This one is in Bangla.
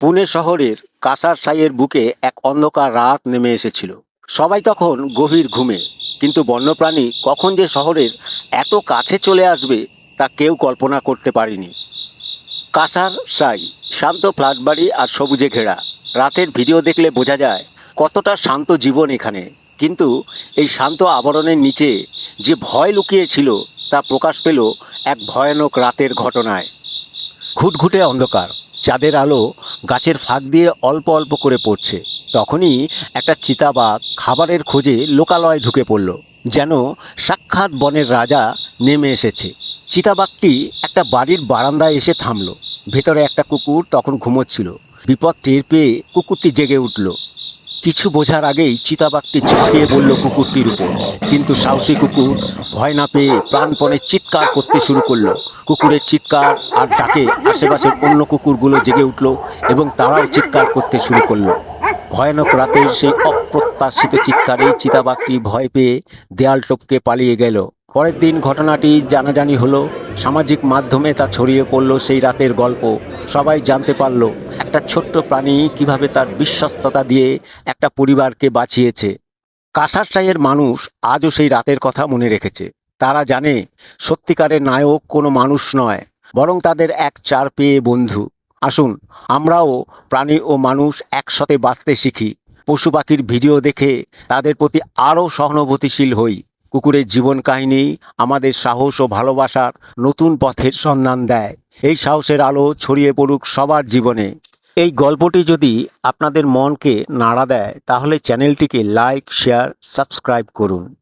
পুনে শহরের কাসার সাইয়ের বুকে এক অন্ধকার রাত নেমে এসেছিল। সবাই তখন গভীর ঘুমে, কিন্তু বন্যপ্রাণী কখন যে শহরের এত কাছে চলে আসবে তা কেউ কল্পনা করতে পারেনি। কাসার সাই, শান্ত ফ্ল্যাট বাড়ি আর সবুজে ঘেরা। রাতের ভিডিও দেখলে বোঝা যায় কতটা শান্ত জীবন এখানে। কিন্তু এই শান্ত আবরণের নিচে যে ভয় লুকিয়েছিল তা প্রকাশ পেল এক ভয়ানক রাতের ঘটনায়। ঘুটঘুটে অন্ধকার, চাঁদের আলো গাছের ফাঁক দিয়ে অল্প অল্প করে পড়ছে। তখনই একটা চিতাবাঘ খাবারের খোঁজে লোকালয় ঢুকে পড়ল, যেন সাক্ষাৎ বনের রাজা নেমে এসেছে। চিতাবাঘটি একটা বাড়ির বারান্দায় এসে থামলো। ভেতরে একটা কুকুর তখন ঘুমোচ্ছিল। বিপদ টের পেয়ে কুকুরটি জেগে উঠল। কিছু বোঝার আগেই চিতাবাঘটি ঝাঁপিয়ে পড়ল কুকুরটির উপর। কিন্তু সাহসী কুকুর ভয় না পেয়ে প্রাণপণে চিৎকার করতে শুরু করল। কুকুরের চিৎকার আর ডাকে আশেপাশের অন্য কুকুরগুলো জেগে উঠল এবং তারাও চিৎকার করতে শুরু করল। ভয়ানক রাতের সেই অপ্রত্যাশিত চিৎকারে চিতাবাঘটি ভয় পেয়ে দেয়াল টপকে পালিয়ে গেল। পরের দিন ঘটনাটি জানাজানি হলো। সামাজিক মাধ্যমে তা ছড়িয়ে পড়ল সেই রাতের গল্প। সবাই জানতে পারল একটা ছোট্ট প্রাণী কীভাবে তার বিশ্বস্ততা দিয়ে একটা পরিবারকে বাঁচিয়েছে। কাসার সাইয়ের মানুষ আজও সেই রাতের কথা মনে রেখেছে। তারা জানে সত্যিকারের নায়ক কোনো মানুষ নয়, বরং তাদের এক চার পেয়ে বন্ধু। আসুন, আমরাও প্রাণী ও মানুষ একসাথে বাঁচতে শিখি। পশু পাখির ভিডিও দেখে তাদের প্রতি আরও সহানুভূতিশীল হই। কুকুরের জীবন কাহিনী আমাদের সাহস ও ভালোবাসার নতুন পথের সন্ধান দেয়। এই সাহসের আলো ছড়িয়ে পড়ুক সবার জীবনে। এই গল্পটি যদি আপনাদের মনকে নাড়া দেয়, তাহলে চ্যানেলটিকে লাইক, শেয়ার, সাবস্ক্রাইব করুন।